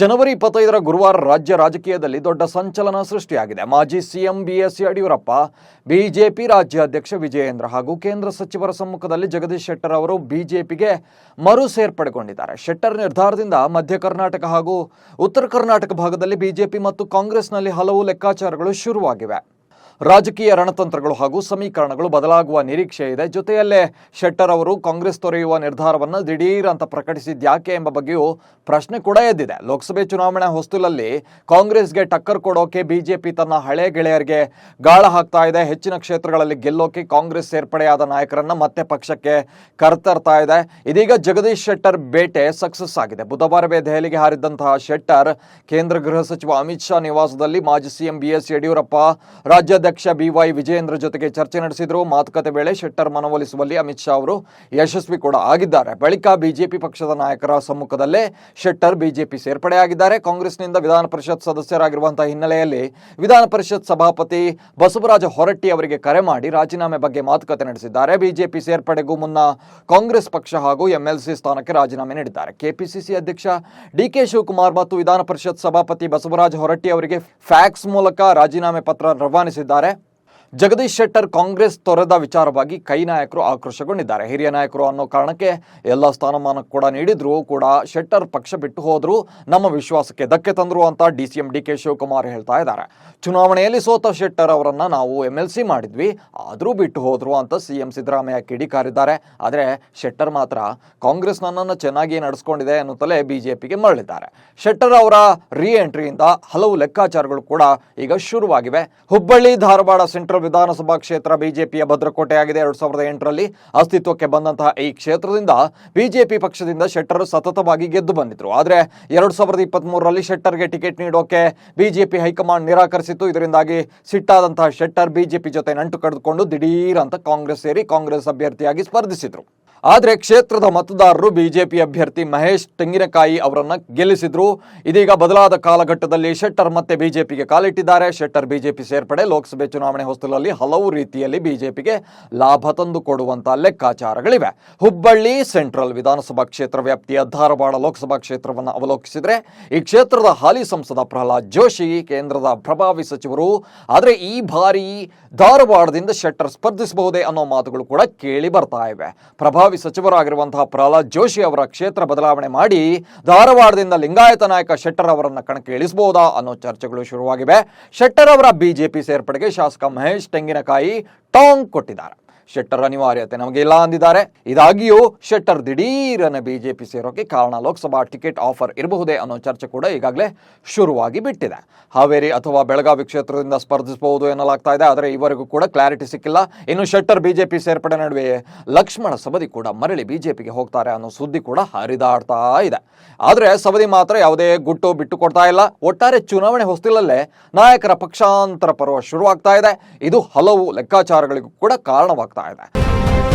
ಜನವರಿ ಇಪ್ಪತ್ತೈದರ ಗುರುವಾರ ರಾಜ್ಯ ರಾಜಕೀಯದಲ್ಲಿ ದೊಡ್ಡ ಸಂಚಲನ ಸೃಷ್ಟಿಯಾಗಿದೆ. ಮಾಜಿ ಸಿಎಂ ಬಿಎಸ್ ಯಡಿಯೂರಪ್ಪ, ಬಿಜೆಪಿ ರಾಜ್ಯಾಧ್ಯಕ್ಷ ವಿಜಯೇಂದ್ರ ಹಾಗೂ ಕೇಂದ್ರ ಸಚಿವರ ಸಮ್ಮುಖದಲ್ಲಿ ಜಗದೀಶ್ ಶೆಟ್ಟರ್ ಅವರು ಬಿಜೆಪಿಗೆ ಮರು ಸೇರ್ಪಡೆಗೊಂಡಿದ್ದಾರೆ. ಶೆಟ್ಟರ್ ನಿರ್ಧಾರದಿಂದ ಮಧ್ಯ ಕರ್ನಾಟಕ ಹಾಗೂ ಉತ್ತರ ಕರ್ನಾಟಕ ಭಾಗದಲ್ಲಿ ಬಿಜೆಪಿ ಮತ್ತು ಕಾಂಗ್ರೆಸ್ನಲ್ಲಿ ಹಲವು ಲೆಕ್ಕಾಚಾರಗಳು ಶುರುವಾಗಿವೆ. ರಾಜಕೀಯ ರಣತಂತ್ರಗಳು ಹಾಗೂ ಸಮೀಕರಣಗಳು ಬದಲಾಗುವ ನಿರೀಕ್ಷೆ ಇದೆ. ಜೊತೆಯಲ್ಲೇ ಶೆಟ್ಟರ್ ಅವರು ಕಾಂಗ್ರೆಸ್ ತೊರೆಯುವ ನಿರ್ಧಾರವನ್ನು ದಿಢೀರ್ ಅಂತ ಪ್ರಕಟಿಸಿದ್ಯಾಕೆ ಎಂಬ ಬಗ್ಗೆಯೂ ಪ್ರಶ್ನೆ ಕೂಡ ಎದ್ದಿದೆ. ಲೋಕಸಭೆ ಚುನಾವಣೆ ಹೊಸ್ತಿಲಲ್ಲಿ ಕಾಂಗ್ರೆಸ್ಗೆ ಟಕ್ಕರ್ ಕೊಡೋಕೆ ಬಿಜೆಪಿ ತನ್ನ ಹಳೆ ಗೆಳೆಯರಿಗೆ ಗಾಳ ಹಾಕ್ತಾ ಇದೆ. ಹೆಚ್ಚಿನ ಕ್ಷೇತ್ರಗಳಲ್ಲಿ ಗೆಲ್ಲೋಕೆ ಕಾಂಗ್ರೆಸ್ ಸೇರ್ಪಡೆಯಾದ ನಾಯಕರನ್ನ ಮತ್ತೆ ಪಕ್ಷಕ್ಕೆ ಕರೆತರ್ತಾ ಇದೆ. ಇದೀಗ ಜಗದೀಶ್ ಶೆಟ್ಟರ್ ಬೇಟೆ ಸಕ್ಸಸ್ ಆಗಿದೆ. ಬುಧವಾರವೇ ದೆಹಲಿಗೆ ಹಾರಿದ್ದಂತಹ ಶೆಟ್ಟರ್ ಕೇಂದ್ರ ಗೃಹ ಸಚಿವ ಅಮಿತ್ ಶಾ ನಿವಾಸದಲ್ಲಿ ಮಾಜಿ ಸಿಎಂ ಬಿಎಸ್ ಯಡಿಯೂರಪ್ಪ ರಾಜ್ಯಾಧ್ಯಕ್ಷ ಬಿವೈ ವಿಜಯೇಂದ್ರ ಜೊತೆಗೆ ಚರ್ಚೆ ನಡೆಸಿದ್ರು. ಮಾತುಕತೆ ವೇಳೆ ಶೆಟ್ಟರ್ ಮನವೊಲಿಸುವಲ್ಲಿ ಅಮಿತ್ ಶಾ ಅವರು ಯಶಸ್ವಿ ಕೂಡ ಆಗಿದ್ದಾರೆ. ಬಳಿಕ ಬಿಜೆಪಿ ಪಕ್ಷದ ನಾಯಕರ ಸಮ್ಮುಖದಲ್ಲೇ ಶೆಟ್ಟರ್ ಬಿಜೆಪಿ ಸೇರ್ಪಡೆಯಾಗಿದ್ದಾರೆ. ಕಾಂಗ್ರೆಸ್ನಿಂದ ವಿಧಾನ ಪರಿಷತ್ ಸದಸ್ಯರಾಗಿರುವಂತಹ ಹಿನ್ನೆಲೆಯಲ್ಲಿ ವಿಧಾನ ಪರಿಷತ್ ಸಭಾಪತಿ ಬಸವರಾಜ ಹೊರಟ್ಟಿ ಅವರಿಗೆ ಕರೆ ಮಾಡಿ ರಾಜೀನಾಮೆ ಬಗ್ಗೆ ಮಾತುಕತೆ ನಡೆಸಿದ್ದಾರೆ. ಬಿಜೆಪಿ ಸೇರ್ಪಡೆಗೂ ಮುನ್ನ ಕಾಂಗ್ರೆಸ್ ಪಕ್ಷ ಹಾಗೂ ಎಂಎಲ್ಸಿ ಸ್ಥಾನಕ್ಕೆ ರಾಜೀನಾಮೆ ನೀಡಿದ್ದಾರೆ. ಕೆಪಿಸಿಸಿ ಅಧ್ಯಕ್ಷ ಡಿಕೆ ಶಿವಕುಮಾರ್ ಮತ್ತು ವಿಧಾನ ಪರಿಷತ್ ಸಭಾಪತಿ ಬಸವರಾಜ ಹೊರಟ್ಟಿ ಅವರಿಗೆ ಫ್ಯಾಕ್ಸ್ ಮೂಲಕ ರಾಜೀನಾಮೆ ಪತ್ರ ರವಾನಿಸಿದ್ದಾರೆ. ಮಾಡಿದ್ದಾರೆ ಜಗದೀಶ್ ಶೆಟ್ಟರ್ ಕಾಂಗ್ರೆಸ್ ತೊರೆದ ವಿಚಾರವಾಗಿ ಕೈ ನಾಯಕರು ಆಕ್ರೋಶಗೊಂಡಿದ್ದಾರೆ. ಹಿರಿಯ ನಾಯಕರು ಅನ್ನೋ ಕಾರಣಕ್ಕೆ ಎಲ್ಲ ಸ್ಥಾನಮಾನ ಕೂಡ ನೀಡಿದ್ರು, ಕೂಡ ಶೆಟ್ಟರ್ ಪಕ್ಷ ಬಿಟ್ಟು ಹೋದ್ರು. ನಮ್ಮ ವಿಶ್ವಾಸಕ್ಕೆ ಧಕ್ಕೆ ತಂದ್ರು ಅಂತ D C M D K Shivakumar ಹೇಳ್ತಾ ಇದ್ದಾರೆ. ಚುನಾವಣೆಯಲ್ಲಿ ಸೋತ ಶೆಟ್ಟರ್ ಅವರನ್ನ ನಾವು ಎಂ ಎಲ್ ಸಿ ಮಾಡಿದ್ವಿ, ಆದರೂ ಬಿಟ್ಟು ಹೋದ್ರು ಅಂತ ಸಿ ಎಂ ಸಿದ್ದರಾಮಯ್ಯ ಕಿಡಿಕಾರಿದ್ದಾರೆ. ಆದರೆ ಶೆಟ್ಟರ್ ಮಾತ್ರ ಕಾಂಗ್ರೆಸ್ ನನ್ನನ್ನು ಚೆನ್ನಾಗಿ ನಡೆಸ್ಕೊಂಡಿದೆ ಅನ್ನುತ್ತಲೇ ಬಿಜೆಪಿಗೆ ಮರಳಿದ್ದಾರೆ. ಶೆಟ್ಟರ್ ಅವರ ರೀ ಎಂಟ್ರಿಯಿಂದ ಹಲವು ಲೆಕ್ಕಾಚಾರಗಳು ಕೂಡ ಈಗ ಶುರುವಾಗಿವೆ. ಹುಬ್ಬಳ್ಳಿ, ಧಾರವಾಡ ಸೆಂಟ್ರಲ್ ವಿಧಾನಸಭಾ ಕ್ಷೇತ್ರ ಬಿಜೆಪಿಯ ಭದ್ರಕೋಟೆಯಾಗಿದೆ. ಎರಡ್ ಸಾವಿರದ ಎಂಟರಲ್ಲಿ ಅಸ್ತಿತ್ವಕ್ಕೆ ಬಂದಂತಹ ಈ ಕ್ಷೇತ್ರದಿಂದ ಬಿಜೆಪಿ ಪಕ್ಷದಿಂದ ಶೆಟ್ಟರ್ ಸತತವಾಗಿ ಗೆದ್ದು ಬಂದಿದ್ರು. ಆದರೆ ಎರಡ್ ಸಾವಿರದ ಇಪ್ಪತ್ತ್ ಮೂರರಲ್ಲಿ ಶೆಟ್ಟರ್ಗೆ ಟಿಕೆಟ್ ನೀಡೋಕೆ ಬಿಜೆಪಿ ಹೈಕಮಾಂಡ್ ನಿರಾಕರಿಸಿತ್ತು. ಇದರಿಂದಾಗಿ ಸಿಟ್ಟಾದಂತಹ ಶೆಟ್ಟರ್ ಬಿಜೆಪಿ ಜೊತೆ ನಂಟು ಕಳೆದುಕೊಂಡು ದಿಢೀರ್ ಅಂತ ಕಾಂಗ್ರೆಸ್ ಸೇರಿ ಕಾಂಗ್ರೆಸ್ ಅಭ್ಯರ್ಥಿಯಾಗಿ ಸ್ಪರ್ಧಿಸಿದ್ರು. ಆದರೆ ಕ್ಷೇತ್ರದ ಮತದಾರರು ಬಿಜೆಪಿ ಅಭ್ಯರ್ಥಿ ಮಹೇಶ್ ತೆಂಗಿನಕಾಯಿ ಅವರನ್ನು ಗೆಲ್ಲಿಸಿದ್ರು. ಇದೀಗ ಬದಲಾದ ಕಾಲಘಟ್ಟದಲ್ಲಿ ಶೆಟ್ಟರ್ ಮತ್ತೆ ಬಿಜೆಪಿಗೆ ಕಾಲಿಟ್ಟಿದ್ದಾರೆ. ಶೆಟ್ಟರ್ ಬಿಜೆಪಿ ಸೇರ್ಪಡೆ, ಲೋಕಸಭೆ ಚುನಾವಣೆ ಹೊಸ್ತಲಲ್ಲಿ ಹಲವು ರೀತಿಯಲ್ಲಿ ಬಿಜೆಪಿಗೆ ಲಾಭ ತಂದು ಕೊಡುವಂತ ಲೆಕ್ಕಾಚಾರಗಳಿವೆ. ಹುಬ್ಬಳ್ಳಿ ಸೆಂಟ್ರಲ್ ವಿಧಾನಸಭಾ ಕ್ಷೇತ್ರ ವ್ಯಾಪ್ತಿಯ ಧಾರವಾಡ ಲೋಕಸಭಾ ಕ್ಷೇತ್ರವನ್ನು ಅವಲೋಕಿಸಿದರೆ ಈ ಕ್ಷೇತ್ರದ ಹಾಲಿ ಸಂಸದ ಪ್ರಹ್ಲಾದ್ ಜೋಶಿ, ಕೇಂದ್ರದ ಪ್ರಭಾವಿ ಸಚಿವರು. ಆದರೆ ಈ ಬಾರಿ ಧಾರವಾಡದಿಂದ ಶೆಟ್ಟರ್ ಸ್ಪರ್ಧಿಸಬಹುದೇ ಅನ್ನೋ ಮಾತುಗಳು ಕೂಡ ಕೇಳಿ ಬರ್ತಾ ಇವೆ. ಪ್ರಭಾವಿ ಸಚಿವರಾಗಿರುವಂತಹ ಪ್ರಹ್ಲಾದ್ ಜೋಶಿ ಅವರ ಕ್ಷೇತ್ರ ಬದಲಾವಣೆ ಮಾಡಿ ಧಾರವಾಡದಿಂದ ಲಿಂಗಾಯತ ನಾಯಕ ಶೆಟ್ಟರ್ ಅವರನ್ನ ಕಣಕ್ಕೆ ಇಳಿಸಬಹುದಾ ಅನ್ನೋ ಚರ್ಚೆಗಳು ಶುರುವಾಗಿವೆ. ಶೆಟ್ಟರ್ ಅವರ ಬಿಜೆಪಿ ಸೇರ್ಪಡೆಗೆ ಶಾಸಕ ಮಹೇಶ್ ತೆಂಗಿನಕಾಯಿ ಟಾಂಗ್ ಕೊಟ್ಟಿದ್ದಾರೆ. ಶೆಟ್ಟರ್ ಅನಿವಾರ್ಯತೆ ನಮಗೆ ಇಲ್ಲ ಅಂದಿದ್ದಾರೆ. ಇದಾಗಿಯೂ ಶೆಟ್ಟರ್ ದಿಢೀರನೆ ಬಿಜೆಪಿ ಸೇರೋಕೆ ಕಾರಣ ಲೋಕಸಭಾ ಟಿಕೆಟ್ ಆಫರ್ ಇರಬಹುದೇ ಅನ್ನೋ ಚರ್ಚೆ ಕೂಡ ಈಗಾಗಲೇ ಶುರುವಾಗಿ ಬಿಟ್ಟಿದೆ. ಹಾವೇರಿ ಅಥವಾ ಬೆಳಗಾವಿ ಕ್ಷೇತ್ರದಿಂದ ಸ್ಪರ್ಧಿಸಬಹುದು ಎನ್ನಲಾಗ್ತಾ ಇದೆ, ಆದರೆ ಇವರೆಗೂ ಕೂಡ ಕ್ಲಾರಿಟಿ ಸಿಕ್ಕಿಲ್ಲ. ಇನ್ನು ಶೆಟ್ಟರ್ ಬಿಜೆಪಿ ಸೇರ್ಪಡೆ ನಡುವೆ ಲಕ್ಷ್ಮಣ ಸಬದಿ ಕೂಡ ಮರಳಿ ಬಿಜೆಪಿಗೆ ಹೋಗ್ತಾರೆ ಅನ್ನೋ ಸುದ್ದಿ ಕೂಡ ಹರಿದಾಡ್ತಾ ಇದೆ. ಆದರೆ ಸವದಿ ಮಾತ್ರ ಯಾವುದೇ ಗುಟ್ಟು ಬಿಟ್ಟು ಕೊಡ್ತಾ ಇಲ್ಲ. ಒಟ್ಟಾರೆ ಚುನಾವಣೆ ಹೊಸ್ತಿಲಲ್ಲೇ ನಾಯಕರ ಪಕ್ಷಾಂತರ ಪರ್ವ ಶುರುವಾಗ್ತಾ ಇದೆ. ಇದು ಹಲವು ಲೆಕ್ಕಾಚಾರಗಳಿಗೂ ಕೂಡ ಕಾರಣವಾಗ್ತಾ ಇದೆ